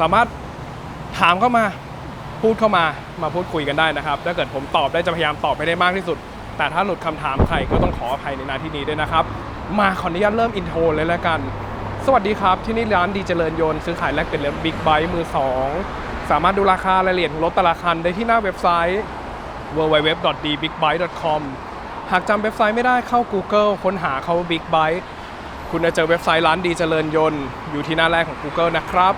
สามารถถามเข้ามาพูดเข้ามามาพูดคุยกันได้นะครับ ถ้าเกิดผมตอบได้จะพยายามตอบให้ได้มากที่สุด แต่ถ้าหลุดคำถามใครก็ต้องขออภัยในนาที่นี้ด้วยนะครับ มาขออนุญาตเริ่มอินโทรเลยแล้วกัน สวัสดีครับ ที่นี่ร้านดีเจริญยนต์ซื้อขายแลกเปลี่ยนรถบิ๊กไบค์มือสองสามารถดูราคารายละเอียดของรถแต่ละคันได้ที่หน้าเว็บไซต์ www.dbigbike.com หากจำเว็บไซต์ไม่ได้เข้า Google ค้นหาเขา Big Bike คุณจะเจอเว็บไซต์ร้านดีเจริญยนต์อยู่ที่หน้าแรกของ Google นะครับ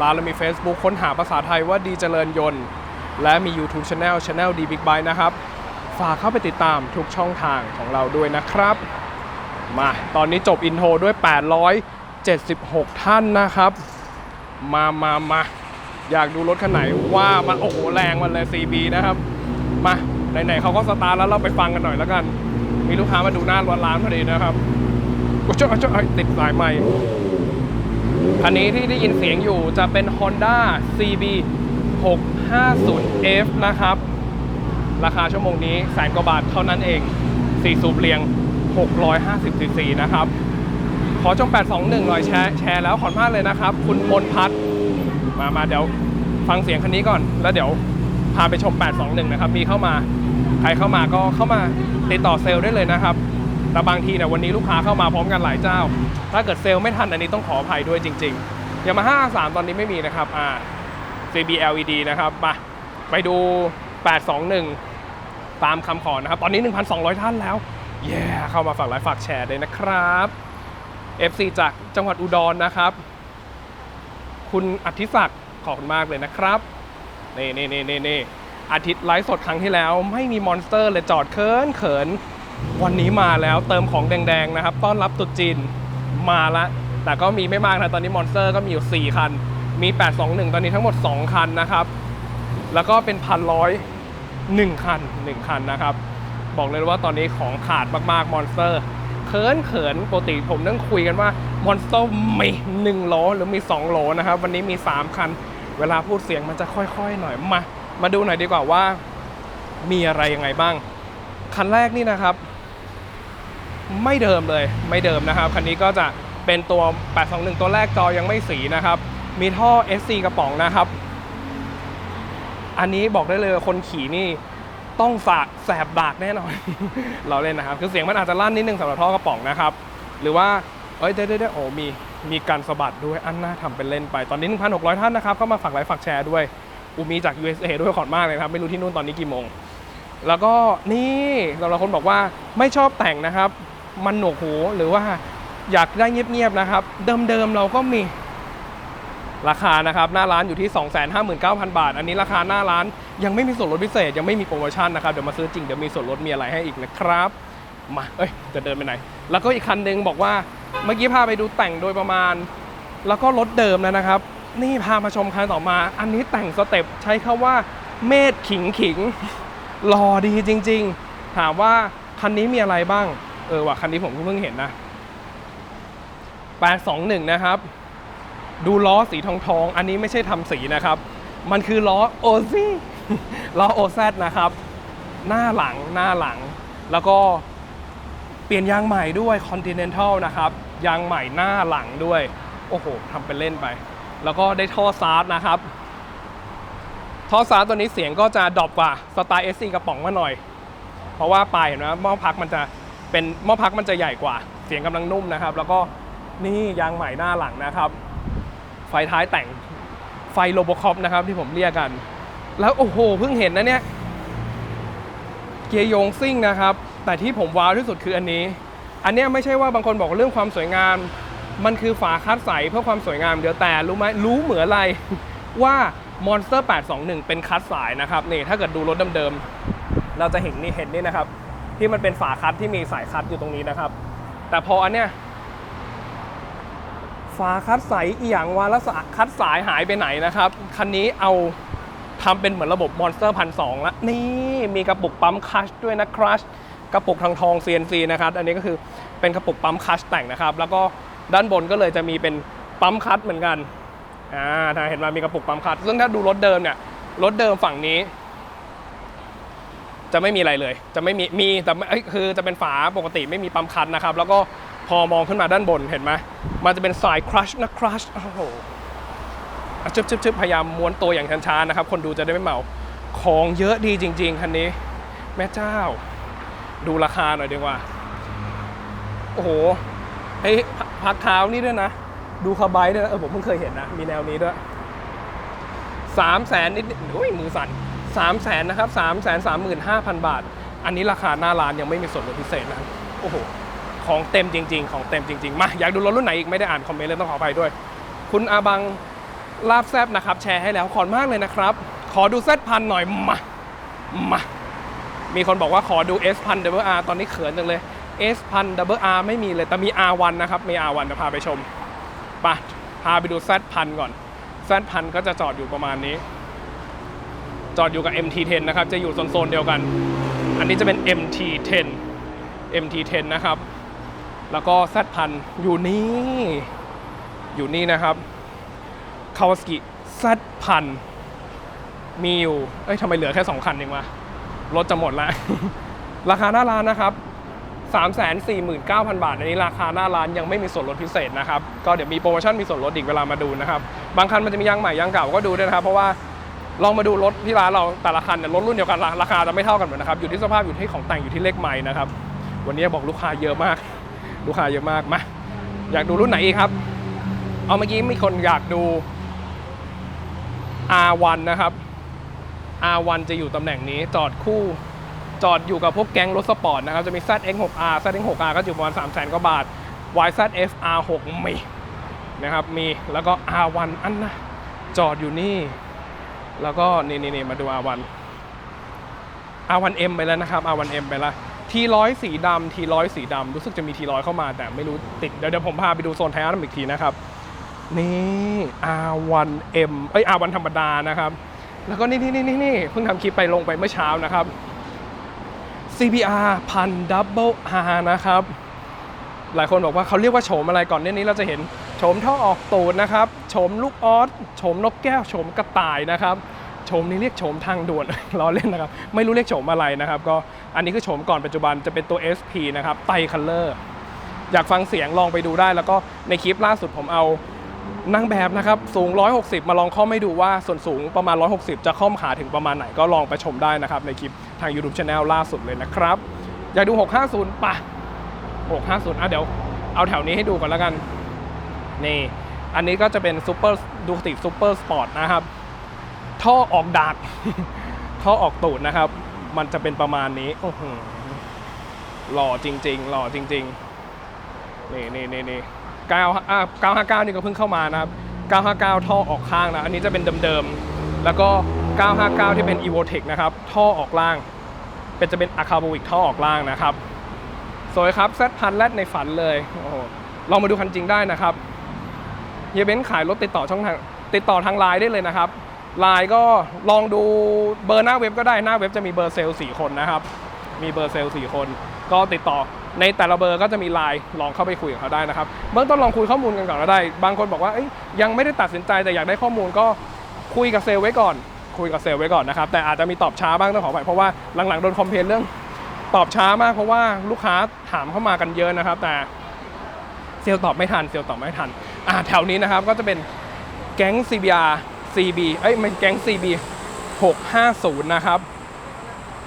ร้านเรามี Facebook ค้นหาภาษาไทยว่าดีเจริญยนต์ และมี YouTube Channel Channel ดี Big Bike นะครับ ฝากเข้าไปติดตามทุกช่องทางของเราด้วยนะครับ มาตอนนี้จบอินโทรด้วย 876 ท่านนะครับ มามามาอยากดูรถคันไหนว่ามันโอ้โหแรงมันเลย CB นะครับ มาไหนๆเขาก็สตาร์ทแล้วเราไปฟังกันหน่อยแล้วกัน มีลูกค้ามาดูหน้าร้านพอดีนะครับโอ้เจ้าเจ้าเอ้ยติดสายใหม่ คันนี้ที่ได้ยินเสียงอยู่จะเป็น Honda CB 650F นะครับ ราคาชั่วโมงนี้แสนกว่าบาทเท่านั้นเอง4สูบเรียง 650 cc นะครับ ขอจง 821 หน่อยแชร์แชร์แล้วขอบคุณมากเลยนะครับ คุณมนพัฒน์มามาเดี๋ยวฟังเสียงคันนี้ก่อน แล้วเดี๋ยวพาไปชม 821 นะครับ มีเข้ามา ใครเข้ามาก็เข้ามาติดต่อเซลล์ได้เลยนะครับ แต่บางทีเนี่ยวันนี้ลูกค้าเข้ามาพร้อมกันหลายเจ้า ถ้าเกิดเซลล์ไม่ทันอันนี้ต้องขออภัยด้วยจริงๆยามาฮ่า3ตอนนี้ไม่มีนะครับอ่า CB LED นะครับมาไปดู 821 ตามคำขอนะครับ ตอนนี้ 1,200 ท่านแล้วเย้เข้ามาฝากไลค์ฝากแชร์เลยนะครับ FC จากจังหวัดอุดรนะครับ คุณอธิศักดิ์ขอบคุณมากเลยนะครับนี่นี่นี่นี่อาทิตย์ไลฟ์สดครั้งที่แล้ว ไม่มีมอนสเตอร์เลยจอดเขินเขิน วันนี้มาแล้วเติมของแดงๆนะครับ ต้อนรับตุจีนมาละแต่ก็มีไม่มากนะ ตอนนี้มอนสเตอร์ก็มีอยู่ 4 คัน มี 821 ตอนนี้ทั้งหมด 2 คันนะครับ แล้วก็เป็นพันร้อยหนึ่งคันหนึ่งคันนะครับ บอกเลยว่าตอนนี้ของขาดมากๆมอนสเตอร์เขินเขินปกติผมนั่งคุยกันว่ามอนสเตอร์มีหนึ่งโลหรือมี 2 โลนะครับ วันนี้มี 3 คัน เวลาพูดเสียงมันจะค่อยๆ หน่อยมา มาดูหน่อยดีกว่าว่า มีอะไรยังไงบ้าง คันแรกนี่นะครับ ไม่เดิมเลยไม่เดิมนะครับ คันนี้ก็จะเป็นตัว 821 ตัวแรกจอยังไม่สีนะครับ มีท่อ SC กระป๋องนะครับ อันนี้บอกได้เลยคนขี่นี่ต้องสะแสบดากแน่นอน เราเล่นนะครับ คือเสียงมันอาจจะลั่นนิดนึงสำหรับท่อกระป๋องนะครับ หรือว่า เอ้ยเด้ได้โอ้มีมีการสะบัดด้วยอันน่าทำเป็นเล่นไป ตอนนี้ 1,600 ท่านนะครับเข้ามาฝากไลค์ฝากแชร์ด้วย อูมีจาก USA ด้วยขอบมากเลยครับ ไม่รู้ที่นู่นตอนนี้กี่โมง แล้วก็นี่สำหรับคนบอกว่าไม่ชอบแต่งนะครับ มันหนวกหูหรือว่าอยากได้เงียบๆนะครับ เดิมๆเราก็มีราคานะครับหน้าร้านอยู่ที่ 259,000 บาท อันนี้ราคาหน้าร้านยังไม่มีส่วนลดพิเศษ ยังไม่มีโปรโมชั่นนะครับ เดี๋ยวมาซื้อจริง เดี๋ยวมีส่วนลดมีอะไรให้อีกนะครับมาเอ้ยจะเดินไปไหน แล้วก็อีกคันหนึงบอกว่าเมื่อกี้พาไปดูแต่งโดยประมาณ แล้วก็รถเดิมแล้วนะครับ นี่พามาชมคันต่อมา อันนี้แต่งสเต็ปใช้คาว่าเมธขิงขิงหล่อดีจริง ๆ ถามว่าคันนี้มีอะไรบ้าง เออว่ะคันนี้ผมก็เพิ่งเห็นนะ 821 นะครับ ดูล้อสีทองทองอันนี้ไม่ใช่ทำสีนะครับ มันคือล้อโอซี่ล้อโอแซนะครับ หน้าหลังหน้าหลัง แล้วก็เปลี่ยนยางใหม่ด้วย Continental นะครับ ยางใหม่หน้าหลังด้วย โอ้โหทำเป็นเล่นไป แล้วก็ได้ท่อซาร์ดนะครับ ท่อซาร์ดตัวนี้เสียงก็จะดรอปกว่าสไตล์ SC กระป๋องมาหน่อย เพราะว่าปลายเห็นไหมหม้อพักมันจะ เป็นหม้อพักมันจะใหญ่กว่า เสียงกำลังนุ่มนะครับ แล้วก็นี่ยางใหม่หน้าหลังนะครับ ไฟท้ายแต่งไฟโลโบคอปนะครับที่ผมเรียกกัน แล้วโอ้โหเพิ่งเห็นนะเนี่ย เกียร์โยงซิ่งนะครับ แต่ที่ผมว้าวที่สุดคืออันนี้ อันนี้ไม่ใช่ว่าบางคนบอกเรื่องความสวยงาม มันคือฝาคัดใสเพื่อความสวยงามเดียวแต่รู้ไหมรู้เหมือนอะไรว่า Monster 821 เป็นคัดสายนะครับนี่ถ้าเกิดดูรถเดิมๆเราจะเห็นนี่เห็นนี่นะครับ ที่มันเป็นฝาคัดที่มีสายคัดอยู่ตรงนี้นะครับ แต่พออันเนี้ยฝาคัดใสอีหยังวาแล้วสะคัดสายหายไปไหนนะครับ คันนี้เอาทำเป็นเหมือนระบบมอนสเตอร์พันสองละนี่มีกระปุกปั๊มคัชด้วยนะครัชกระปุกทางทอง CNC นะครับ อันนี้ก็คือเป็นกระปุกปั๊มคัชแต่งนะครับ แล้วก็ด้านบนก็เลยจะมีเป็นปั๊มคัชเหมือนกันอ่าถ้าเห็นมามีกระปุกปั๊มคัชซึ่งถ้าดูรถเดิมเนี่ยรถเดิมฝั่งนี้ จะไม่มีอะไรเลย จะไม่มีมีแต่ไอ้คือจะเป็นฝาปกติไม่มีปั๊มคันนะครับ แล้วก็พอมองขึ้นมาด้านบนเห็นไหมมันจะเป็นสายครัชนะครัชโอ้โหชึบชึบชึบพยายามม้วนตัวอย่างช้าๆนะครับ คนดูจะได้ไม่เมาของเยอะดีจริง ๆ คันนี้ แม่เจ้า ดูราคาหน่อยดีกว่า โอ้โหไอ้พักเท้านี่ด้วยนะ ดูคาร์ไบด้วยนะเออผมเพิ่งเคยเห็นนะ มีแนวนี้ด้วยสามแสนนิดๆโอ้ยมือสั่น สามแสนนะครับสามแสนสามหมื่นห้าพันบาท อันนี้ราคาหน้าร้านยังไม่มีส่วนลดพิเศษนะโอ้โหของเต็มจริง ๆ ของเต็มจริง ๆ มาอยากดูรถรุ่นไหนอีกไม่ได้อ่านคอมเมนต์เลยต้องขออภัยด้วย คุณอาบังลาบแซบนะครับแชร์ให้แล้วขอบคุณมากเลยนะครับ ขอดูเซตพันหน่อยมามามีคนบอกว่าขอดู S พัน WR ตอนนี้เขินจังเลย S พัน WR ไม่มีเลยแต่มี R1 นะครับมี R1 จะพาไปชมไปะพาไปดู Z พันก่อน Z พันก็จะจอดอยู่ประมาณนี้ จอดอยู่กับ MT10 นะครับ จะอยู่โซนๆเดียวกัน อันนี้จะเป็น MT10 MT10 นะครับ แล้วก็ Z พันอยู่นี่ อยู่นี่นะครับคาวาสกิ Z พันมีอยู่ เอ้ยทำไมเหลือแค่ 2 คันเองวะ รถจะหมดแล้ว ราคาหน้าร้านนะครับ 349,000 บาท อันนี้ราคาหน้าร้านยังไม่มีส่วนลดพิเศษนะครับ ก็เดี๋ยวมีโปรโมชั่นมีส่วนลดอีกเวลามาดูนะครับ บางคันมันจะมียางใหม่ยางเก่าก็ดูด้วยนะครับ เพราะว่า ลองมาดูรถที่ร้านเราแต่ละคันเนี่ยรถรุ่นเดียวกันราราคาจะไม่เท่ากันหมดนะครับอยู่ที่สภาพอยู่ที่ของแต่งอยู่ที่เลขใหม่นะครับ วันนี้บอกลูกค้าเยอะมาก ลูกค้าเยอะมากมาอยากดูรุ่นไหนอีกครับ เอาเมื่อกี้มีคนอยากดู R1 นะครับ R1 จะอยู่ตำแหน่งนี้จอดคู่จอดอยู่กับพวกแก๊งรถสปอร์ตนะครับ จะมี ZX6R ZX6R ก็อยู่ประมาณ3 0 0 0 0 0กว่าบาท YZF R6 มีนะครับมีแล้วก็ R1 อันนะจอดอยู่นี่ แล้วก็นี่นี่นี่มาดู R1 R1M ไปแล้วนะครับ R1M ไปแล้ว T100 สีดำ T100 สีดำรู้สึกจะมี T100 เข้ามา แต่ไม่รู้ติดเดี๋ยวเดี๋ยวผมพาไปดูโซนไทยอันอีกทีนะครับ นี่ R1M เอ้ย R1 ธรรมดานะครับ แล้วก็นี่นี่นี่นี่เพิ่งทำคลิปไปลงไปเมื่อเช้านะครับ CBR พันดับเบิล R นะครับ หลายคนบอกว่าเขาเรียกว่าโฉมอะไรก่อนเนี้นี้เราจะเห็น โฉมท่อออกตูดนะครับโฉมลูกออสโฉมนกแก้วโฉมกระต่ายนะครับโฉมนี้เรียกโฉมทางด่วนล้อเล่นนะครับ ไม่รู้เรียกโฉมอะไรนะครับ ก็อันนี้คือโฉมก่อนปัจจุบันจะเป็นตัว SP นะครับไตคัลเลอร์อยากฟังเสียงลองไปดูได้ แล้วก็ในคลิปล่าสุดผมเอานางแบบนะครับ สูง 160 มาลองข้อมให้ดูว่าส่วนสูงประมาณ 160 จะข้อมขาถึงประมาณไหนก็ลองไปชมได้นะครับ ในคลิปทาง YouTube Channel ล่าสุดเลยนะครับ อยากดู 650ปะ650อะเดี๋ยวเอาแถวนี้ให้ดูก่อนแล้วกัน นี่ อันนี้ก็จะเป็นซูเปอร์ดูคติซูเปอร์สปอร์ตนะครับ ท่อออกดากท่อออกตูดนะครับ มันจะเป็นประมาณนี้อื้อหือหล่อจริง ๆ หล่อจริง ๆ นี่นี่นี่นี่เก้าอ่าเก้าห้าเก้านี่ก็เพิ่งเข้ามานะครับเก้าห้าเก้าท่อออกข้างนะ อันนี้จะเป็นเดิมๆ แล้วก็ 959 ที่เป็น e v o t e c นะครับ ท่อออกล่าง เป็นจะเป็นอะคาโบวิกท่อออกล่างนะครับ สวยครับแซดพันแรดในฝันเลย โอ้โหลองมาดูคันจริงได้นะครับ เฮียเบนขายรถติดต่อช่องทางติดต่อทางไลน์ได้เลยนะครับไลน์ก็ลองดูเบอร์หน้าเว็บก็ได้หน้าเว็บจะมีเบอร์เซลล์สี่คนนะครับ มีเบอร์เซลล์สี่คน ก็ติดต่อในแต่ละเบอร์ก็จะมีไลน์ลองเข้าไปคุยกับเขาได้นะครับเบื้องต้นลองคุยข้อมูลกันก่อนก็ได้ บางคนบอกว่ายยังไม่ได้ตัดสินใจแต่อยากได้ข้อมูลก็คุยกับเซลล์ไว้ก่อน คุยกับเซลล์ไว้ก่อนนะครับแต่อาจจะมีตอบช้าบ้างต้องขออภัยเพราะว่าหลังๆโดนคอมเพลนเรื่องตอบช้ามากเพราะว่าลูกค้าถามเข้ามากันเยอะนะครับ แต่เซลล์ตอบไม่ทันเซลล์ตอบไม่ทัน อ่าแถวนี้นะครับก็จะเป็นแก๊ง CBR CB เอ้ยมันแก๊ง CB 650 นะครับ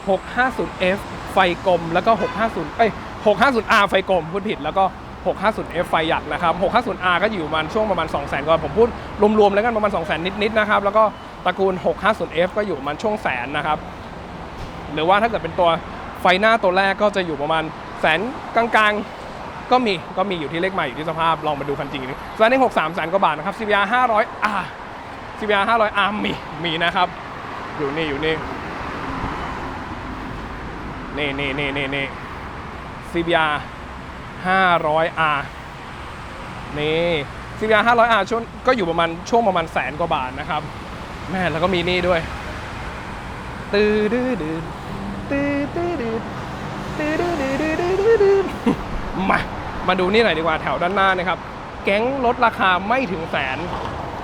650F ไฟกลมแล้วก็ 650 เอ้ย 650R ไฟกลมพูดผิดแล้วก็ 650F ไฟหยักนะครับ 650R ก็อยู่ประมาณช่วงประมาณ 200,000กว่าผมพูดรวมๆแล้วกันประมาณ 200,000 นิดๆนะครับ แล้วก็ตระกูล 650F ก็อยู่ประมาณช่วงแสนนะครับ หรือว่าถ้าเกิดเป็นตัวไฟหน้าตัวแรกก็จะอยู่ประมาณแสนกลางๆ ก็มีก็มีอยู่ที่เลขใหม่อยู่ที่สภาพลองมาดูคันจริงนี่แสนหนึ่งหกสามแสนกว่าบาทนะครับ CBR 500 R CBR 500 R มีมีนะครับ อยู่นี่อยู่นี่นี่นี่นี่นี่นี่ CBR 500R นี่ CBR 500R ช่วงก็อยู่ประมาณช่วงประมาณแสนกว่าบาทนะครับแม่แล้วก็มีนี่ด้วยตื้อดื้อดื้อตื้อตื้อดื้อตื้อดื้อดื้อดื้อดื้อดื้อดื้อมา มาดูนี่หน่อยดีกว่าแถวด้านหน้านะครับแก๊งลดราคาไม่ถึงแสน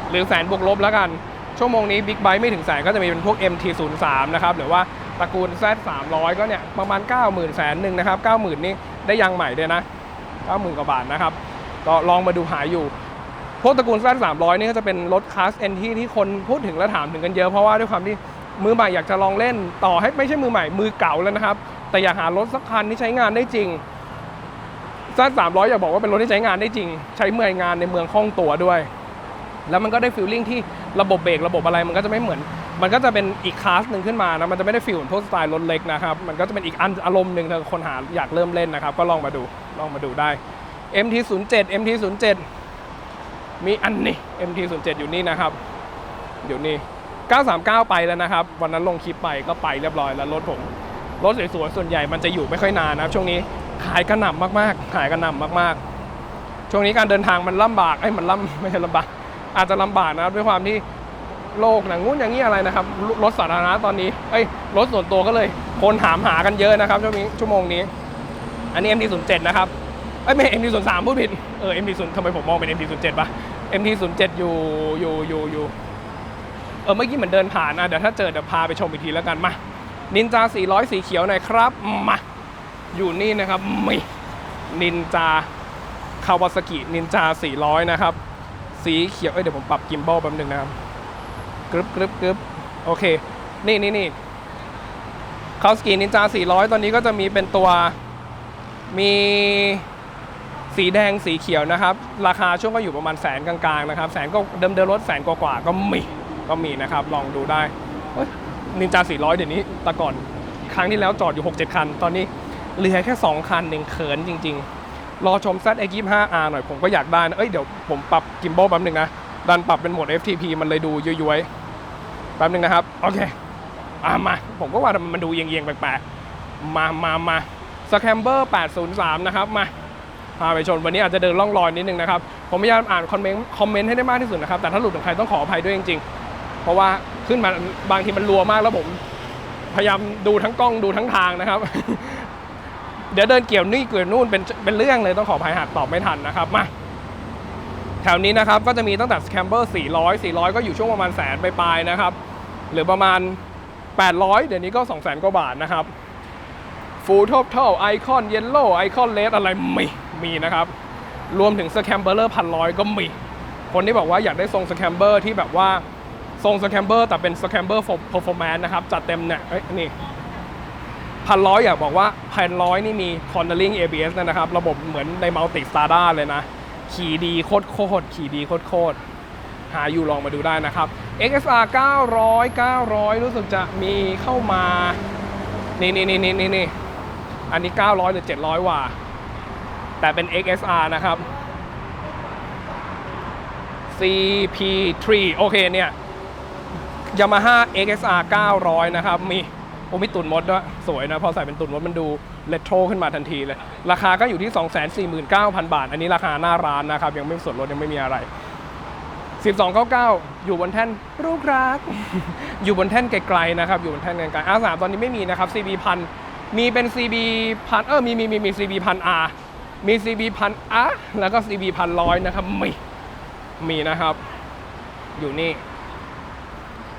หรือแสนบวกลบแล้วกัน ชั่วโมงนี้บิ๊กไบค์ไม่ถึงแสนก็จะมีเป็นพวก MT03 นะครับหรือว่าตระกูล Z300 ก็เนี่ยประมาณ 90,000แสนหนึ่งนะครับ90,000 นี่ได้ยางใหม่ด้วยนะ 90,000 กว่าบาทนะครับก็ลองมาดูหาอยู่พวกตระกูลแซดสามร้อยนี่ก็จะเป็นรถคลาสเอ็นที่ที่คนพูดถึงและถามถึงกันเยอะเพราะว่าด้วยความที่มือใหม่อยากจะลองเล่นต่อให้ไม่ใช่มือใหม่มือเก่าแล้วนะครับ แต่อยากหารถสักคันที่ใช้งานได้จริง ซดสามร้อยอยากบอกว่าเป็นรถที่ใช้งานได้จริง ใช้เมื่องงานในเมืองคล่องตัวด้วย แล้วมันก็ได้ฟีลลิ่งที่ระบบเบรกระบบอะไรมันก็จะไม่เหมือน มันก็จะเป็นอีกคลาสหนึ่งขึ้นมานะ มันจะไม่ได้ฟีลเหมือนพวกสไตล์รถเล็กนะครับ มันก็จะเป็นอีกอันอารมณ์หนึ่งถ้าคนหาอยากเริ่มเล่นนะครับ ก็ลองมาดู ลองมาดูได้ MT07 MT07 มีอันนี้ MT07 อยู่นี่นะครับ อยู่นี่ 939 ไปแล้วนะครับ วันนั้นลงคลิปไปก็ไปเรียบร้อยแล้วรถผม รถสวยๆส่วนใหญ่มันจะอยู่ไม่ค่อยนานนะครับช่วงนี้ ขายกระหน่ำมากๆ ขายกระหน่ำมากๆ ช่วงนี้การเดินทางมันลำบากไอ้ยมันลำไม่ใช่ลำบาก อาจจะลำบากนะด้วยความที่โลกหนังงู้นอย่างนี้อะไรนะครับ รถสาธารณะตอนนี้เอ้ยรถส่วนตัวก็เลยคนถามหากันเยอะนะครับช่วงนี้ชั่วโมงนี้ อันนี้ MT07 นะครับเอ้ยไม่ MT03 พูดผิดเออ MT0 ทำไมผมมองเป็น MT07 ปะ MT07 อยู่อยู่อยู่อยู่เออเมื่อกี้เหมือนเดินผ่านนะเดี๋ยวถ้าเจอเดี๋ยวพาไปชมอีกทีแล้วกันมานินจา400สีเขียวหน่อยครับมา อยู่นี่นะครับมีนินจาคาวาซากินินจา 400 นะครับ สีเขียว เอ้ย เดี๋ยวผมปรับกิมบอลแป๊บนึงนะครับกรึบกรึบกรึบโอเค นี่นี่นี่คาวสกีนินจา 400 ตอนนี้ก็จะมีเป็นตัว มีสีแดงสีเขียวนะครับ ราคาช่วงก็อยู่ประมาณแสนกลางๆนะครับ แสนก็เดิมเดิมรถแสนกว่าๆก็มีก็มีนะครับ ลองดูได้นินจา 400 เดี๋ยวนี้แต่ก่อนครั้งที่แล้วจอดอยู่ 6-7 คัน ตอนนี้ เหลือแค่ 2 คันเองเขินจริง ๆ รอชม ZX25R หน่อยผมก็อยากได้นะเอ้ยเดี๋ยวผมปรับกิมบอลแป๊บนึงนะ ดันปรับเป็นโหมด FTP มันเลยดูย้วยๆ แป๊บนึงนะครับ โอเคอ่ามา ผมก็ว่ามันดูเอียงๆ แปลกๆ มามามาสแคมเบอร์803 นะครับ มาพาไปชนวันนี้อาจจะเดินล่องลอยนิดนึงนะครับ ผมพยายามอ่านคอมเมนต์คอมเมนต์ให้ได้มากที่สุดนะครับ แต่ถ้าหลุดของใครต้องขออภัยด้วยจริงๆ เพราะว่าขึ้นมาบางทีมันรัวมากแล้วผมพยายามดูทั้งกล้องดูทั้งทางนะครับ เดี๋ยวเดินเกี่ยวนี่เกี่ยวนู่นเป็นเป็นเรื่องเลยต้องขออภัยหากตอบไม่ทันนะครับมาแถวนี้นะครับก็จะมีตั้งแต่สแคมเบอร์400 400 ก็อยู่ช่วงประมาณแสนไปลายนะครับ หรือประมาณ 800 เดี๋ยวนี้ก็ 2 0 0 0 0 0กว่าบาทนะครับฟูลท o ปเท่าไอคอนเยลโล่ไอคอนเลสอะไรมีมีนะครับ รวมถึงสแคมเบอร์พันร้อยก็มี คนที่บอกว่าอยากได้ทรงสแคมเบอร์ที่แบบว่าทรงสแคมเบอร์แต่เป็นสแคมเบอร์เพอร์ฟอร์แมนซ์นะครับ จัดเต็มเนี่ยเอ้ยนี่ พันร้อยอยากบอกว่าพันร้อยนี่มี cornering ABS นะครับ ระบบเหมือนในมัลติสตาร์ด้าเลยนะ ขี่ดีโคตรโคตรขี่ดีโคตรโคตรหาอยู่ลองมาดูได้นะครับ XSR 900 900 รู้สึกจะมีเข้ามา นี่นี่นี่นี่นี่อันนี้ 900 หรือ 700 ว่า แต่เป็น XSR นะครับ CP3 โอเคเนี่ย Yamaha XSR 900 นะครับ มี โอ้มีตุนมดด้วยสวยนะ พอใส่เป็นตุนมดมันดูเรโทรขึ้นมาทันทีเลย ราคาก็อยู่ที่ 249,000 บาท อันนี้ราคาหน้าร้านนะครับ ยังไม่ส่วนลดยังไม่มีอะไร 1299 อยู่บนแท่นลูกรัก อยู่บนแท่นไกลๆนะครับ อยู่บนแท่นไกลๆ R3 ตอนนี้ไม่มีนะครับ CB พันมีเป็น CB พันเออมีมีมีมี CB พัน R มี CB พัน R แล้วก็ CB พันร้อยนะครับมีมีนะครับ อยู่นี่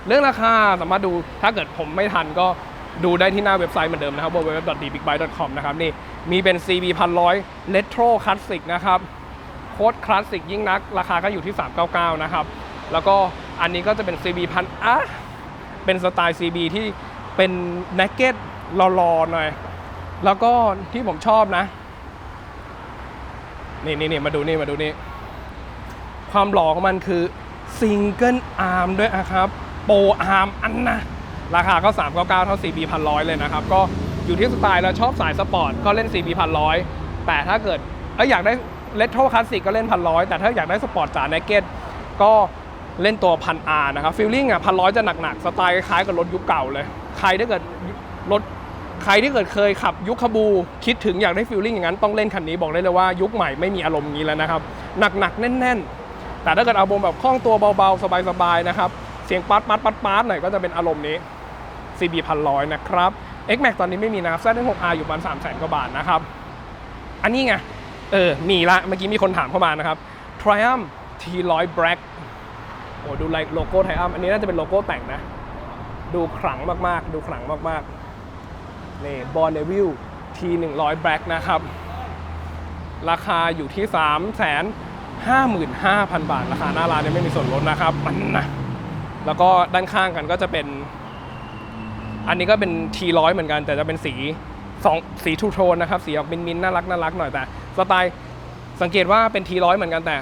เรื่องราคาสามารถดูถ้าเกิดผมไม่ทันก็ ดูได้ที่หน้าเว็บไซต์เหมือนเดิมนะครับ www.dbigbike.com นะครับนี่มีเป็น CB พันร้อย Retro Classic นะครับโค้ดคลาสสิกยิ่งนัก ราคาก็อยู่ที่ 399 นะครับ แล้วก็อันนี้ก็จะเป็น CB พันอะเป็นสไตล์ CB ที่เป็นแน็กเก็ตรอๆหน่อย แล้วก็ที่ผมชอบนะ นี่นี่นี่มาดูนี่มาดูนี่ ความหล่อของมันคือซิงเกิลอาร์มด้วยนะครับ โปรอาร์มอันนะ ราคาก็ 399 เท่า CB พันร้อยเลยนะครับ ก็อยู่ที่สไตล์แล้วชอบสายสปอร์ตก็เล่น CB พันร้อยแต่ถ้าเกิดเอยอยากได้เลโทรคลาสสิกก็เล่นพันร้อยแต่ถ้าอยากได้สปอร์ตจ๋าเนเก็ตก็เล่นตัวพันอาร์นะครับฟีลลิ่งอะพันร้อยจะหนักๆ สไตล์คล้ายกับรถยุคเก่าเลย ใครถ้าเกิดรถใครที่เกิดเคยขับยุคคาบู คิดถึงอยากได้ฟีลลิ่งอย่างนั้นต้องเล่นคันนี้บอกได้เลยว่ายุคใหม่ไม่มีอารมณ์อย่างนี้แล้วนะครับ หนักๆ แน่น ๆ แต่ถ้าเกิดเอาบมแบบคล่องตัวเบาๆ สบายๆ นะครับ เสียงปัดปัดปัดปัดหน่อยก็จะเป็นอารมณ์นี้ CB พันร้อยนะครับ X Max ตอนนี้ไม่มีนะครับ Z6R อยู่ประมาณ3 0 0 0 0 0กว่าบาทนะครับ อันนี้ไง เออ มีละ เมื่อกี้มีคนถามเข้ามานะครับ Triumph T100 Black โอ้ดูโลโก้ Triumph อันนี้น่าจะเป็นโลโก้แต่งนะ ดูขลังมากๆ ดูขลังมากๆ นี่ b o r n e v i l T100 Black นะครับ ราคาอยู่ที่ 3 5 55,000 บาท ราคาหน้าร้านเนี่ยไม่มีส่วนลดนะครับมันนะ แล้วก็ด้านข้างกันก็จะเป็น อันนี้ก็เป็น T100 เหมือนกัน แต่จะเป็นสีสองสีทูโทนนะครับ สีออกมินมินน่ารักน่ารักหน่อยแต่สไตล์สังเกตว่าเป็น T100 เหมือนกันแต่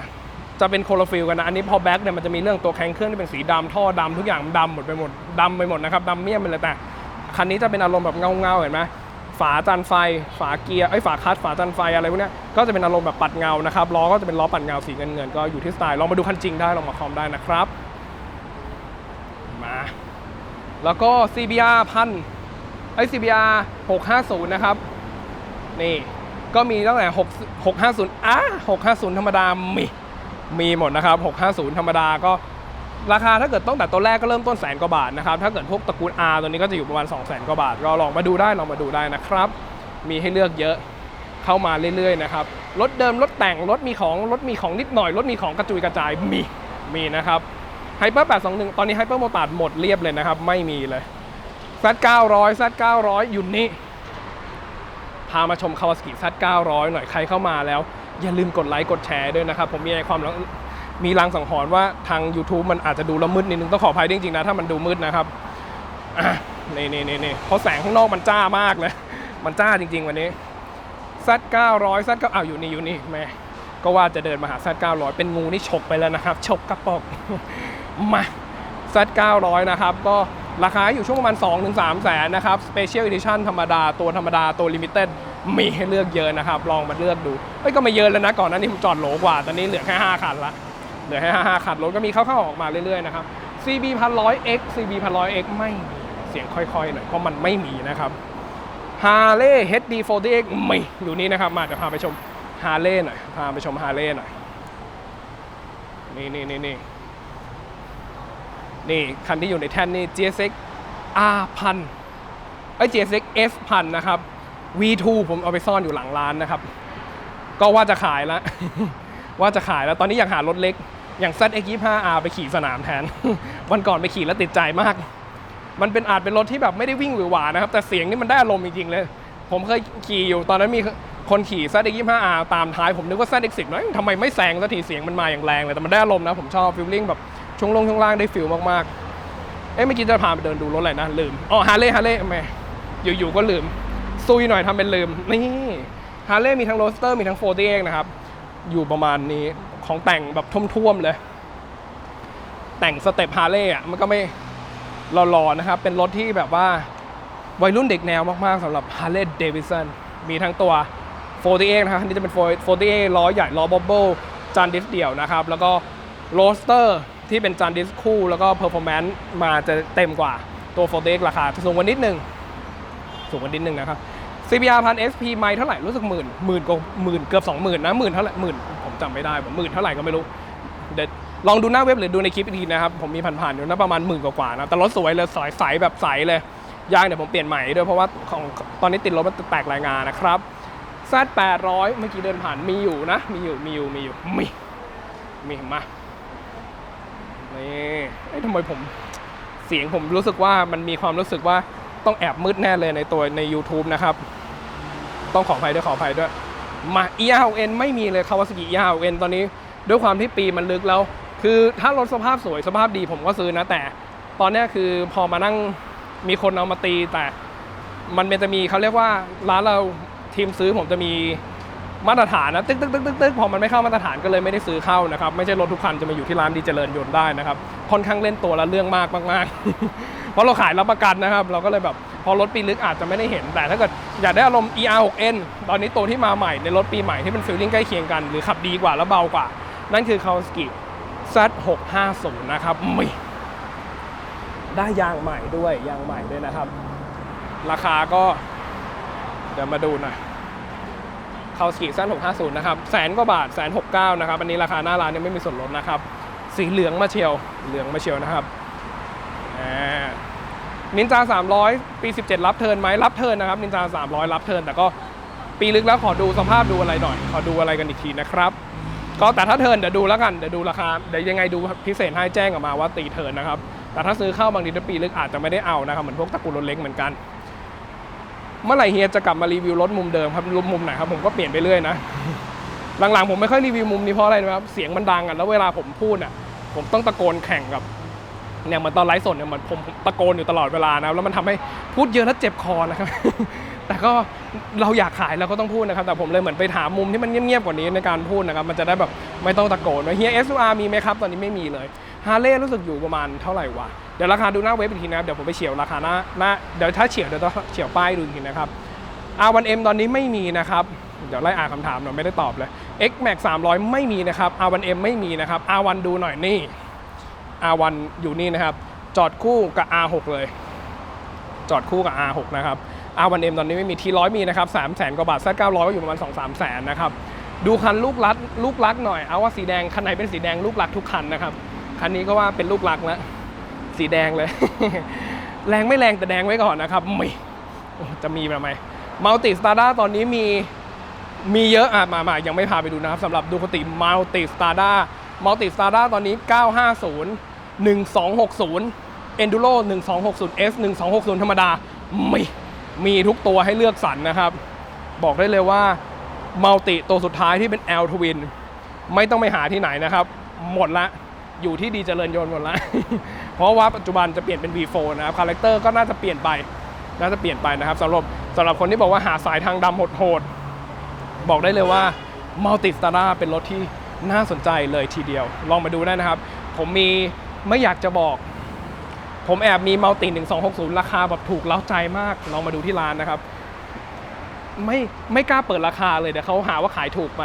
จะเป็นโคลฟิลกันนะ อันนี้พอแบ็คเนี่ยมันจะมีเรื่องตัวแข็งเครื่องที่เป็นสีดำท่อดำทุกอย่างดำหมดไปหมดดำไปหมดนะครับดำเมี่ยมไปเลยแต่ คันนี้จะเป็นอารมณ์แบบเงาเงาเห็นไหมฝาจานไฟ ฝาเกียร์ไอ้ฝาคลัตช์ฝาจานไฟอะไรพวกนี้ก็จะเป็นอารมณ์แบบปัดเงานะครับล้อก็จะเป็นล้อปัดเงาสีเงินเงินๆก็อยู่ที่สไตล์ลองมาดูคันจริงได้ลองมาคอมได้นะครับมา แล้วก็ CBR พันไอ้ CBR 650 นะครับ นี่ก็มีตั้งแต่6 650อะ650 ธรรมดา มี มีหมดนะครับ 650 ธรรมดาก็ราคาถ้าเกิดตั้งแต่ตัวแรกก็เริ่มต้นแสนกว่าบาทนะครับ ถ้าเกิดพวกตระกูล R ตัวนี้ก็จะอยู่ประมาณ2 0 0 0 0 0 กว่าบาท ก็ลองมาดูได้ลองมาดูได้นะครับ มีให้เลือกเยอะเข้ามาเรื่อยๆนะครับรถเดิมรถแต่งรถมีของรถมีของนิดหน่อยรถมีของกระจุยกระจายมีมีนะครับ ไฮเปอร์821 ตอนนี้ไฮเปอร์โมตาร์หมดเรียบเลยนะครับ ไม่มีเลย Z 900 Z 900 อยู่นี่ พามาชมคาวาสกิ Z 900 หน่อยใครเข้ามาแล้ว อย่าลืมกดไลค์กดแชร์ด้วยนะครับ ผมมีความมีรังสังหรณ์ว่าทาง YouTube มันอาจจะดูล้วมืดนิดนึง ต้องขออภัยจริงๆนะ ถ้ามันดูมืดนะครับนี่นี่นี่นี่เพราะแสงข้างนอกมันจ้ามากเลย มันจ้าจริง ๆ วันนี้ Z 900 Z 9 อ้าวอยู่นี่อยู่นี่แม่ก็ว่าจะเดินมาหา Z 900 เป็นงูนี่ฉกไปแล้วนะครับฉกกระปอก มา Z 900นะครับ ก็ราคาอยู่ช่วงประมาณ 2-3 แสนนะครับ Special Edition ธรรมดาตัวธรรมดาตัว Limited มีให้เลือกเยอะนะครับ ลองมาเลือกดูเอ้ยก็ไม่เยอะแล้วนะ ก่อนหน้านี้ผมจอดโหลกว่า ตอนนี้เหลือแค่5คันละ เหลือแค่5คันรถก็มีเข้าๆออกมาเรื่อยๆนะครับ CB 1,100 X CB 1,100 X ไม่มีเสียงค่อยๆหน่อยเพราะมันไม่มีนะครับ Harley HD 40X มีอยู่นี่นะครับ มาเดี๋ยวพาไปชม Harley หน่อยพาไปชม Harley หน่อยนี่นี่นี่นี่ นี่คันที่อยู่ในแท่นนี่ GSX R พันไอ้ GSX S พันนะครับ V2 ผมเอาไปซ่อนอยู่หลังร้านนะครับ ก็ว่าจะขายแล้ว ว่าจะขายแล้วตอนนี้อยากหารถเล็ก อย่าง ZX 25R ไปขี่สนามแทน วันก่อนไปขี่แล้วติดใจมาก มันเป็นอาจเป็นรถที่แบบไม่ได้วิ่งหรือหวานะครับ แต่เสียงนี่มันได้อารมณ์จริงๆเลย ผมเคยขี่อยู่ตอนนั้นมีคนขี่ ZX 25R ตามท้ายผมนึกว่า ZX 10 นะทำไมไม่แซงสักทีเสียงมันมาอย่างแรงเลยแต่มันได้อารมณ์นะผมชอบฟิลลิ่งแบบ ช่วงลงช่วงล่างได้ฟิลมากๆ เอ๊ะเมื่อกี้จะพาไปเดินดูรถอะไรนะลืม อ๋อฮาร์เลย์ฮาร์เลย์แม่อยู่ๆก็ลืม ซุยหน่อยทำเป็นลืม นี่ฮาร์เลย์มีทั้งโรสเตอร์มีทั้งโฟร์ตี้เองนะครับ อยู่ประมาณนี้ของแต่งแบบท่วมๆเลย แต่งสเต็ปฮาร์เลย์อะมันก็ไม่หล่อๆนะครับ เป็นรถที่แบบว่าวัยรุ่นเด็กแนวมากๆสำหรับ Harley Davidson มีทั้งตัว 48 นะครับอันนี่จะเป็น 48 ล้อใหญ่ล้อบ็อบเบิลจานดิสเดี่ยวนะครับ แล้วก็โรสเตอร์ ที่เป็นจานดิสคู่แล้วก็ Performance มาจะเต็มกว่าตัว48ราคาสูงกว่านิดนึง สูงกว่านิดนึงนะครับ CBR พัน SP ไมล์เท่าไหร่รู้สึกหมื่นหมื่นกว่าหมื่นเกือบสองหมื่นนะหมื่นเท่าไหร่หมื่นผมจำไม่ได้ผมหมื่นเท่าไหร่ก็ไม่รู้เดี๋ยวลองดูหน้าเว็บหรือดูในคลิปอีกทีนะครับ ผมมีผ่านๆอยู่นะประมาณหมื่นกว่าๆนะแต่รถสวยเลยสายใสแบบใสเลยยางเดี๋ยวผมเปลี่ยนใหม่ด้วยเพราะว่าของตอนนี้ติดรถมันแตกรายงานนะครับ Z 800 เมื่อกี้เดินผ่านมีอยู่นะ มีอยู่มีอยู่มีอยู่มีมีมา นี่เอ้ยทำไมผมเสียงผมรู้สึกว่ามันมีความรู้สึกว่าต้องแอบมืดแน่เลยในตัวใน YouTube นะครับ ต้องขออภัยด้วยขออภัยด้วย มา e r n ไม่มีเลยคาวาซากิ e r n ตอนนี้ด้วยความที่ปีมันลึกแล้ว คือถ้ารถสภาพสวยสภาพดีผมก็ซื้อนะ แต่ตอนนี้คือพอมานั่งมีคนเอามาตีแต่ มันเป็นจะมีเขาเรียกว่าร้านเราทีมซื้อผมจะมี มาตรฐานนะตึ๊กตึ๊กตึ๊กตึ๊กตึ๊กพอมันไม่เข้ามาตรฐานก็เลยไม่ได้ซื้อเข้านะครับไม่ใช่รถทุกคันจะมาอยู่ที่ร้านดีเจริญยนต์ได้นะครับค่อนข้างเล่นตัวและเรื่องมากมากๆเพราะเราขายรับประกันนะครับเราก็เลยแบบพอรถปีลึกอาจจะไม่ได้เห็น แต่ถ้าเกิดอยากได้อารมณ์ ER6N ตอนนี้ตัวที่มาใหม่ในรถปีใหม่ที่เป็นฟิลลิ่งใกล้เคียงกัน หรือขับดีกว่าและเบากว่า นั่นคือ Kawasaki Z650 นะครับมีได้ยางใหม่ด้วยยางใหม่ด้วยนะครับ ราคาก็เดี๋ยวมาดูหน่อย คาวสกิสั้น650 นะครับแสนกว่าบาทแสนหกนะครับ อันนี้ราคาหน้าร้านยังไม่มีส่วนลดนะครับ สีเหลืองมาเชียว เหลืองมาเชียวนะครับนินจา 300 ปี 17 รับเทินไหมรับเทินนะครับ นินจา 300 รับเทินแต่ก็ปีลึกแล้วขอดูสภาพดูอะไรหน่อย ขอดูอะไรกันอีกทีนะครับ ก็แต่ถ้าเทินเดี๋ยวดูแล้วกันเดี๋ยวดูราคาเดี๋ยวยังไงดูพิเศษให้แจ้งออกมาว่าตีเทินนะครับ แต่ถ้าซื้อเข้าบางทีถ้าปีลึกอาจจะไม่ได้เอานะครับเหมือนพวกตระกูลรถเล็กเหมือนกัน เมื่อไหร่เฮียจะกลับมารีวิวรถมุมเดิมครับรถมุมไหนครับผมก็เปลี่ยนไปเรื่อยนะหลังๆผมไม่ค่อยรีวิวมุมนี้เพราะอะไรนะครับเสียงมันดังอะแล้วเวลาผมพูดอะ ผมต้องตะโกนแข่งกับเนี่ยเหมือนตอนไลฟ์สดเนี่ยเหมือนผมตะโกนอยู่ตลอดเวลานะแล้วมันทำให้พูดเยอะแล้วเจ็บคอนะครับ แต่ก็เราอยากขายเราก็ต้องพูดนะครับ แต่ผมเลยเหมือนไปถามมุมที่มันเงียบๆกว่านี้ในการพูดนะครับ มันจะได้แบบไม่ต้องตะโกนว่าเฮีย SUR มีไหมครับ ตอนนี้ไม่มีเลยฮาร์เลย์รู้สึกอยู่ประมาณเท่าไหร่วะ เดี๋ยวราคาดูหน้าเว็บอีกทีนะครับเดี๋ยวผมไปเฉียวราคาหน้าหน้าเดี๋ยวถ้าเฉียวเดี๋ยวต้องเฉียวป้ายดูอีกทีนะครับ R1M ตอนนี้ไม่มีนะครับเดี๋ยวไล่อ่านคำถามหน่อยไม่ได้ตอบเลย X Max 300 ไม่มีนะครับ R1M ไม่มีนะครับ R1 ดูหน่อยนี่ R1 อยู่นี่นะครับ จอดคู่กับ R6 เลย จอดคู่กับ R6 นะครับ R1M ตอนนี้ไม่มีทีร้อยมีนะครับ3 0 0แสนกว่าบาท Z900 ก็อยู่ประมาณ 2 3แสนนะครับ ดูคันลูกรัดลูกรักหน่อย เอาว่าสีแดงคันไหนเป็นสีแดงลูกรักทุกคันนะครับ คันนี้ก็ว่าเป็นลูกรักแล้ว สีแดงเลย แรงไม่แรงแต่แดงไว้ก่อนนะครับไม่จะมีแบบไหมมัลติสตาร์ด้าตอนนี้มีมีเยอะอะมามายังไม่พาไปดูนะครับสำหรับดูคติมัลติสตาร์ด้ามัลติสตาร์ด้าตอนนี้ 950 1260 Enduro 1260 S 1260 ธรรมดามีมีทุกตัวให้เลือกสรรนะครับ บอกได้เลยว่ามัลติตัวสุดท้ายที่เป็น L Twin ไม่ต้องไปหาที่ไหนนะครับ หมดละ อยู่ที่ดีเจริญยนต์หมดละเพราะว่าปัจจุบันจะเปลี่ยนเป็น V4 นะครับคาแรคเตอร์ก็น่าจะเปลี่ยนไปน่าจะเปลี่ยนไปนะครับสำหรับสำหรับคนที่บอกว่าหาสายทางดำโหดๆบอกได้เลยว่า Multi s t a r a เป็นรถที่น่าสนใจเลยทีเดียว ลองมาดูได้นะครับ ผมมีไม่อยากจะบอก ผมแอบมี Multi 1260 ราคาแบบถูกเล้าใจมาก ลองมาดูที่ร้านนะครับ ไม่ไม่กล้าเปิดราคาเลยเดี๋ยวเขาหาว่าขายถูกไป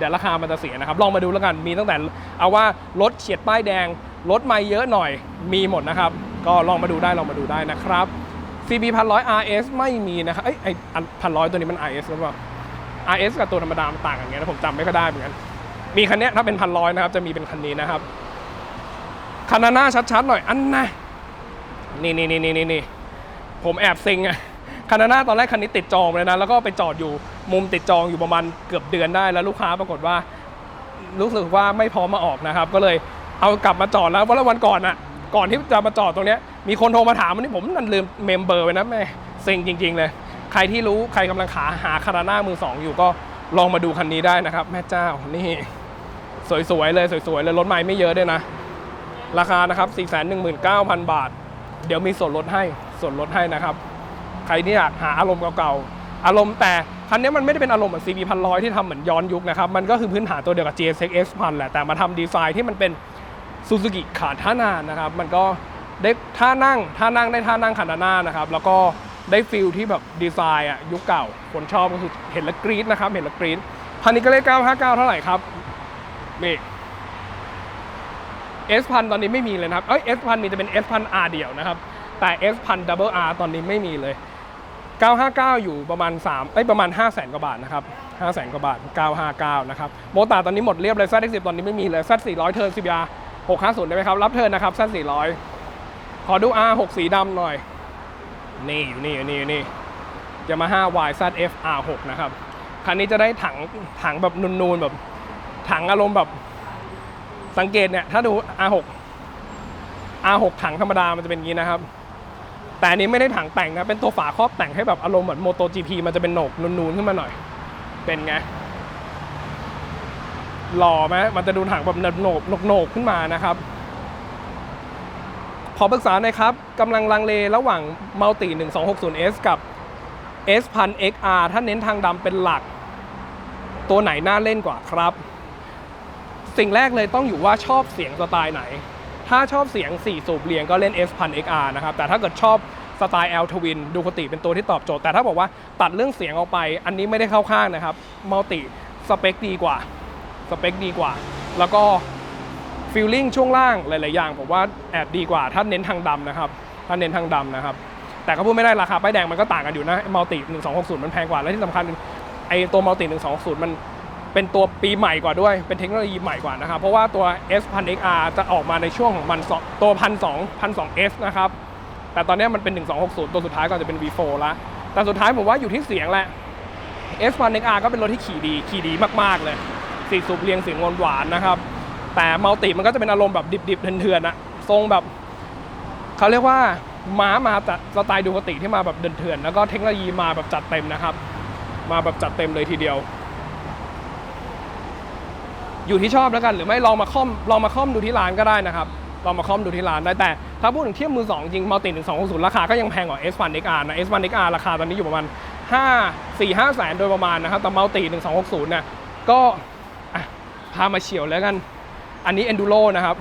เดี๋ยวราคามันจะเสียนะครับ ลองมาดูแล้วกันมีตั้งแต่เอาว่ารถเฉียดป้ายแดงรถไม่เยอะหน่อยมีหมดนะครับ ก็ลองมาดูได้ลองมาดูได้นะครับ CB พันร้อย RS ไม่มีนะครับเอ้ยไอพันร้อยตัวนี้มัน RS หรือเปล่า RS กับตัวธรรมดามันต่างกันไงนะผมจำไม่ค่อยได้เหมือนกันมีคันนี้ถ้าเป็นพันร้อยนะครับจะมีเป็นคันนี้นะครับคันหน้าชัดๆหน่อยอันนะนี่นี่นี่นี่นี่ผมแอบซิงอะคันหน้าตอนแรกคันนี้ติดจองเลยนะแล้วก็ไปจอดอยู่ มุมติดจองอยู่ประมาณเกือบเดือนได้แล้วลูกค้าปรากฏว่า รู้สึกว่าไม่พร้อมมาออกนะครับ ก็เลยเอากลับมาจอดแล้ววันละวันก่อนอะก่อนที่จะมาจอดตรงนี้มีคนโทรมาถามวันนี้ผมนั่นลืมเมมเบอร์ไปนะแม่เซ็งจริง ๆ เลย ใครที่รู้ใครกำลังขาหาคาราน่ามือสองอยู่ก็ลองมาดูคันนี้ได้นะครับ แม่เจ้านี่ สวยๆเลยสวยๆเลยรถใหม่ไม่เยอะด้วยนะ ราคานะครับ 419,000 บาท เดี๋ยวมีส่วนลดให้ส่วนลดให้นะครับ ใครที่อยากหาอารมณ์เก่าๆอารมณ์แต่ คันนี้มันไม่ได้เป็นอารมณ์เหมือน CB พันร้อยที่ทำเหมือนย้อนยุคนะครับ มันก็คือพื้นฐานตัวเดียวกับ GSX S พันแหละ แต่มาทำดีไซน์ที่มันเป็นซูซูกิขาท่านานนะครับ มันก็ได้ท่านั่งท่านั่งได้ท่านั่งขาหน้านะครับ แล้วก็ได้ฟิลที่แบบดีไซน์อะยุคเก่า คนชอบก็คือเห็นแล้วกรี๊ดนะครับ เห็นแล้วกรี๊ดพันนี้ก็เลข959 เท่าไหร่ครับนี่ S พันตอนนี้ไม่มีเลยนะครับ เอ้ย S พันมีจะเป็น S พัน R เดียวนะครับ แต่ S พัน Double R ตอนนี้ไม่มีเลย 959 อยู่ประมาณ3เอ้ยประมาณ 5 0 0แสนกว่าบาทนะครับ5 0 0แสนกว่าบาท 959 นะครับ โมตาตอนนี้หมดเรียบเลย Z10 ตอนนี้ไม่มีเลย Z400 เทิร์น 10ยา650 ได้ไหมครับ รับเทิร์นนะครับ Z400 ขอดู R6 สีดำหน่อย นี่อยู่นี่อยู่นี่อยู่นี่ Yamaha YZF R6 นะครับ คันนี้จะได้ถังถังแบบนูนๆแบบ ถังอารมณ์แบบสังเกตเนี่ย ถ้าดู R6 R6 ถังธรรมดามันจะเป็นอย่างนี้นะครับ แต่อันนี้ไม่ได้ถังแต่งนะ เป็นตัวฝาครอบแต่งให้แบบอารมณ์เหมือนโมโต GP มันจะเป็นโหนกนูนๆขึ้นมาหน่อย เป็นไง หล่อไหมมันจะดูถังแบบโหนกโหนกขึ้นมานะครับ ขอปรึกษาหน่อยครับกำลังลังเลระหว่าง Multi 1260S กับ S 1 0 0 XR ถ้าเน้นทางดำเป็นหลัก ตัวไหนน่าเล่นกว่าครับ สิ่งแรกเลยต้องอยู่ว่าชอบเสียงสไตล์ไหน ถ้าชอบเสียง 4 สูบเรียงก็เล่น S 1 0 0 XR นะครับ แต่ถ้าเกิดชอบสไตล์ L Twin ดูคติเป็นตัวที่ตอบโจทย์ แต่ถ้าบอกว่าตัดเรื่องเสียงออกไป อันนี้ไม่ได้เข้าข้างนะครับมัลติสเปคดีกว่า สเปคดีกว่า แล้วก็ฟีลลิ่งช่วงล่างหลาย ๆ อย่าง ผมว่าแอบดีกว่า ถ้าเน้นทางดำนะครับ ถ้าเน้นทางดำนะครับ แต่ก็พูดไม่ได้ราคาป้ายแดงมันก็ต่างกันอยู่นะมัลติ1260 มันแพงกว่า และที่สำคัญไอตัวมัลติ1260 มัน เป็นตัวปีใหม่กว่าด้วย เป็นเทคโนโลยีใหม่กว่านะครับ เพราะว่าตัว S 1 0 0 XR จะออกมาในช่วงของมันสองตัวพันสองพันสอง S นะครับ แต่ตอนนี้มันเป็น 1260 ตัวสุดท้ายก็จะเป็น V4 ละแต่สุดท้ายผมว่าอยู่ที่เสียงแหละ S 1 0 0 XR ก็เป็นรถที่ขี่ดี ขี่ดีมากๆเลย สีสูบเรียงเสียงหวานๆนะครับ แต่มัลติมันก็จะเป็นอารมณ์แบบดิบๆเถื่อนๆอะทรงแบบเขาเรียกว่าม้ามาแต่สไตล์ดูคติที่มาแบบเถื่อนๆแล้วก็เทคโนโลยีมาแบบจัดเต็มนะครับ มาแบบจัดเต็มเลยทีเดียว อยู่ที่ชอบแล้วกัน หรือไม่ลองมาค่อมลองมาค่อมดูที่ร้านก็ได้นะครับลองมาค่อมดูที่ร้านได้แต่ ถ้าพูดถึงเทียบมือสองจริงมัลติหนึ่งสองศูนย์ราคาก็ยังแพงกว่า S1 XR นะ S1 XR ราคาตอนนี้อยู่ประมาณ5 4 5แสนโดยประมาณนะครับแต่มัลติหนึ่งสองหกศูนย์เนี่ยก็พามาเฉียวแล้วกัน อันนี้ Enduro นะครับ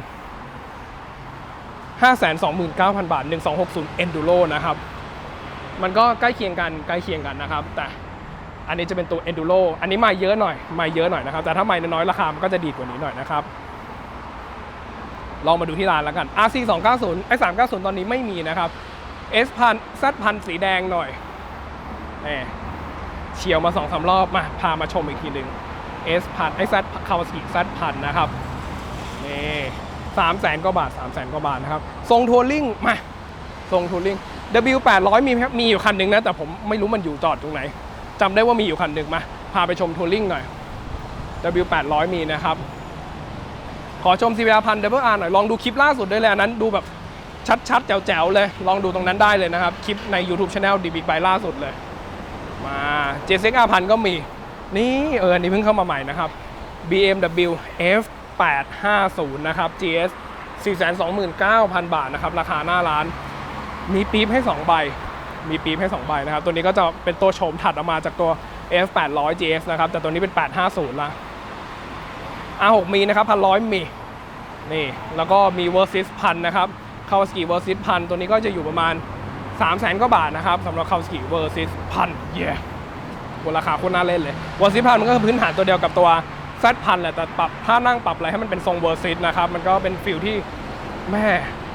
529,000 บาท 1260 Enduro นะครับ มันก็ใกล้เคียงกันใกล้เคียงกันนะครับ แต่ อันนี้จะเป็นตัว Enduro อันนี้มาเยอะหน่อยมาเยอะหน่อยนะครับ แต่ถ้าไม่น้อยราคามันก็จะดีกว่านี้หน่อยนะครับ ลองมาดูที่ร้านแล้วกัน RC 290ไอ้390 ตอนนี้ไม่มีนะครับ S พัน Z พันสีแดงหน่อยแหมเฉียวมาสองสามรอบมาพามาชมอีกทีหนึ่ง S พันไอ้ Z คาวาสกิ Z พันนะครับนี่สามแสนกว่าบาทสามแสนกว่าบาทนะครับ ทรงทัวริงมา ทรงทัวริง W 800 มีไหมครับมีอยู่คันหนึ่งนะ แต่ผมไม่รู้มันอยู่จอดตรงไหน จำได้ว่ามีอยู่คันหนึ่งมา พาไปชมทัวริงหน่อย W 800 มีนะครับ ขอชม CBR พัน Double R หน่อย ลองดูคลิปล่าสุดด้วยเลยอันนั้นดูแบบชัดๆ แจ๋วๆ เลย ลองดูตรงนั้นได้เลยนะครับ คลิปใน YouTube Channel d b i g b y ล่าสุดเลย มา JSX R พันก็มี นี่เออนนี้เพิ่งเข้ามาใหม่นะครับ BMW F 850 นะครับ GS 429,000 บาทนะครับ ราคาหน้าร้าน มีปี๊บให้ 2 ใบ มีปี๊บให้2ใบนะครับ ตัวนี้ก็จะเป็นตัวโฉมถัดออกมาจากตัว F 800 GS นะครับ แต่ตัวนี้เป็น 850 ละ R6 มีนะครับพันร้อยมี นี่ แล้วก็มี Versys พันนะครับคาวสกิ Versys พันตัวนี้ก็จะอยู่ประมาณ 3 0 0แสนกว่าบาทนะครับสำหรับคาวสกิ Versys พันเย้บนราคาโคตรน่าเล่นเลย Versys พันมันก็คือพื้นฐานตัวเดียวกับตัว Z พันแหละแต่ปรับถ้านั่งปรับอะไรให้มันเป็นทรง Versys นะครับ มันก็เป็นฟิลที่แม่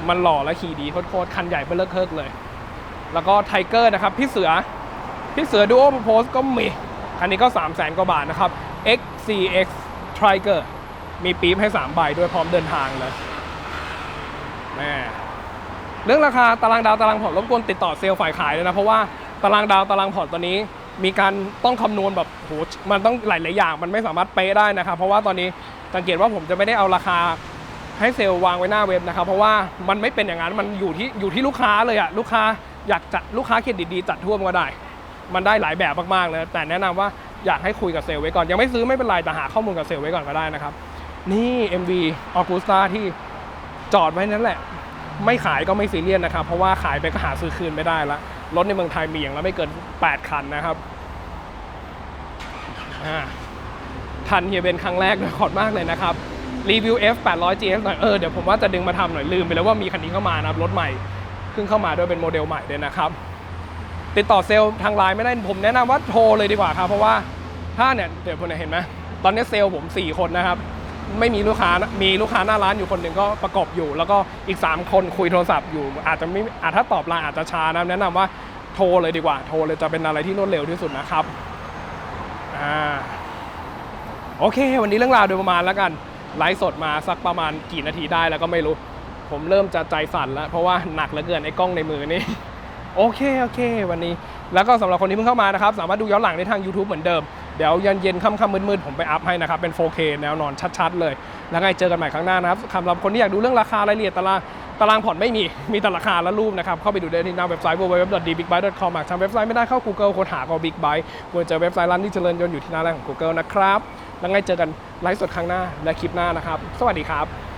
มันหล่อและขี่ดีโคตรๆคันใหญ่เบ้อเลิกเคิกเลย แล้วก็ไทเกอร์นะครับ พี่เสือ พี่เสือดูโอโพสก็มี คันนี้ก็ 3 0 0แสนกว่าบาทนะครับ XCX Tiger มีปี๊บให้ 3 ใบด้วยพร้อมเดินทางเลยแม่เรื่องราคาตารางดาวตารางผ่อนรบกวนติดต่อเซลล์ฝ่ายขายเลยนะ เพราะว่าตารางดาวตารางผ่อนตอนนี้มีการต้องคำนวณแบบโหมันต้องหลาย ๆ อย่าง มันไม่สามารถเป๊ะได้นะครับ เพราะว่าตอนนี้สังเกตว่าผมจะไม่ได้เอาราคาให้เซลล์วางไว้หน้าเว็บนะครับ เพราะว่ามันไม่เป็นอย่างนั้น มันอยู่ที่อยู่ที่ลูกค้าเลยอะลูกค้า อยากจัดลูกค้าเครดิตดีจัดท่วมก็ได้ มันได้หลายแบบมากๆเลยแต่แนะนำว่าอยากให้คุยกับเซลล์ไว้ก่อน ยังไม่ซื้อไม่เป็นไรแต่หาข้อมูลกับเซลล์ไว้ก่อนก็ได้นะครับ นี่ MV Augusta ที่จอดไว้นั่นแหละ ไม่ขายก็ไม่ซีเรียสนะครับ เพราะว่าขายไปก็หาซื้อคืนไม่ได้ละรถในเมืองไทยมีอย่างละไม่เกิน 8 คันนะครับอ่าทันเฮียเบนครั้งแรกเลยขอบมากเลยนะครับรีวิว F 800 GS หน่อยเออเดี๋ยวผมว่าจะดึงมาทำหน่อยลืมไปแล้วว่ามีคันนี้เข้ามานะครับรถใหม่ เพิ่งเข้ามาด้วยเป็นโมเดลใหม่ด้วยนะครับ ติดต่อเซลล์ทางไลน์ไม่ได้ผมแนะนำว่าโทรเลยดีกว่าครับ เพราะว่าถ้าเนี่ยเดี๋ยวคุณเห็นไหมตอนนี้เซลล์ผม 4 คนนะครับ ไม่มีลูกค้ามีลูกค้าหน้าร้านอยู่คนหนึ่งก็ประกอบอยู่ แล้วก็อีก 3 คนคุยโทรศัพท์อยู่ อาจจะไม่อาจถ้าตอบไลน์อาจจะช้านะแนะนำว่าโทรเลยดีกว่าโทรเลยจะเป็นอะไรที่รวดเร็วที่สุดนะครับอ่าโอเค วันนี้เรื่องราวโดยประมาณแล้วกันไลฟ์สดมาสักประมาณกี่นาทีได้แล้วก็ไม่รู้ ผมเริ่มจะใจสั่นแล้ว เพราะว่าหนักเหลือเกินไอ้กล้องในมือนี่ โอเค โอเค วันนี้ แล้วก็สำหรับคนที่เพิ่งเข้ามานะครับ สามารถดูย้อนหลังได้ทาง YouTube เหมือนเดิม เดี๋ยวเย็นเย็นๆค่ำมืดๆ ผมไปอัพให้นะครับ เป็น 4K แนวนอนชัดๆ เลย แล้วไงเจอกันใหม่ครั้งหน้านะครับสำหรับคนที่อยากดูเรื่องราคารายละเอียดตารางตารางผ่อนไม่มี มีแต่ราคาและรูปนะครับ เข้าไปดูได้ที่หน้าเว็บไซต์ www.dbigbike.com หากทางเว็บไซต์ไม่ได้เข้า Google ค้นหาก็ Big Bike ควรเจอเว็บไซต์ร้านที่เจริญยนต์อยู่ที่หน้าแรกของ Google นะครับ แล้วไงเจอกันไลฟ์สดครั้งหน้าและคลิปหน้านะครับ สวัสดีครับ